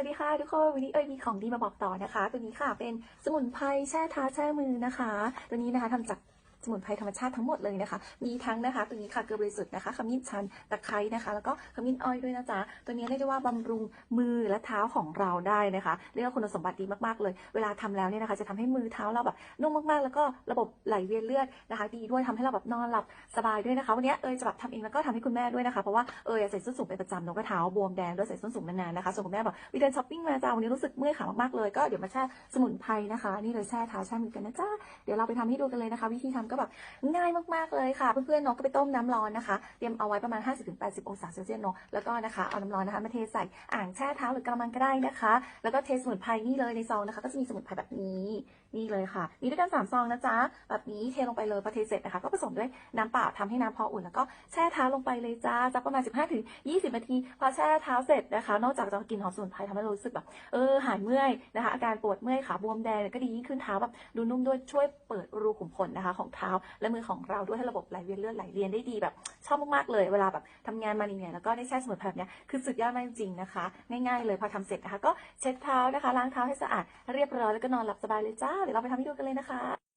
วัสดีค่ะทุกคนวันนี้เอ้ยมีของดีมาบอกต่อนะคะ ตัวนี้ค่ะเป็นสมุนไพรแช่เท้าแช่มือนะคะ ตัวนี้นะคะทำจาก สมุนไพรธรรมชาติทั้งหมดเลยนะคะ มีทั้งนะคะตัวนี้ค่ะเกลือบริสุทธิ์นะคะขมิ้นชันตะไคร้นะคะ แล้วก็ขมิ้นอ้อยด้วยนะจ๊ะตัวนี้เรียกได้ว่าบำรุงมือและเท้าของเราได้นะคะเรียกว่าคุณสมบัติดีมากๆเลย เวลาทำแล้วเนี่ยนะคะ จะทำให้มือเท้าเราแบบนุ่มมากๆ แล้วก็ระบบไหลเวียนเลือดนะคะ ดีด้วยทำให้เราแบบนอนหลับสบายด้วยนะคะวันนี้เอยจะแบบทำเองแล้วก็ทำให้คุณแม่ด้วยนะคะเพราะว่าเอยใส่ส้นสูงเป็นประจำนอะก็เท้าบวมแดงด้วยใส่ส้นสูงนานๆนะคะส่วนคุณแม่บอกวิเดินช้อปปิ้งมาจ้าวันนี้รู้สึกเมื่อยขามากๆเลยก็เดี๋ยวมาแช่สมุนไพรนะคะ นี่เลยแช่เท้าแช่มือกันนะจ้าเดี๋ยวเราไปทำให้ดูกันเลยนะคะ วิธีทำก็แบบง่ายมากๆเลยค่ะเพื่อนๆเนาะก็ไปต้มน้ำร้อนนะคะ เตรียมเอาไว้ประมาณ 50-80 องศาเซลเซียสเนาะแล้วก็นะคะเอาน้ำร้อนนะคะมาเทใส่อ่างแช่เท้าหรือกระมังก็ได้นะคะ แล้วก็เทสมุนไพรนี่เลยในซองนะคะ ก็จะมีสมุนไพรแบบนี้นี่เลยค่ะ มีด้วยกันสามซองนะจ๊ะ แบบนี้เทลงไปเลยพอเทเสร็จนะคะ ก็ผสมด้วยน้ำเปล่าทำให้น้ำพออุ่นแล้วก็แช่เท้าลงไปเลยจ้าจากประมาณ 15-20 นาที พอแช่เท้าเสร็จนะคะ นอกจากจะกลินหอมสมุนไพรทำให้เรารู้สึกแบบเออหายเมื่อยนะคะ อาการปวดเมื่อยขาบวมแดงก็ดียิ่งขึ้นเท้าแบบดูนุ่มด้วยช่วยเปิดรูขุมขนนะคะ ของเท้าและมือของเราด้วยให้ระบบไหลเวียนเลือดไหลเวียนได้ดีแบบชอบมากๆเลย เวลาแบบทำงานมาเหนื่อยแล้วก็ได้แช่สมุนไพรแบบเนี้ยคือสุดยอดมากจริงๆนะคะ ง่ายๆเลยพอทำเสร็จนะคะ ก็เช็ดเท้านะคะ ล้างเท้าให้สะอาดเรียบร้อยแล้วก็นอนหลับสบายเลยจ้าเดี๋ยวเราไปทำให้ดูกันเลยนะคะ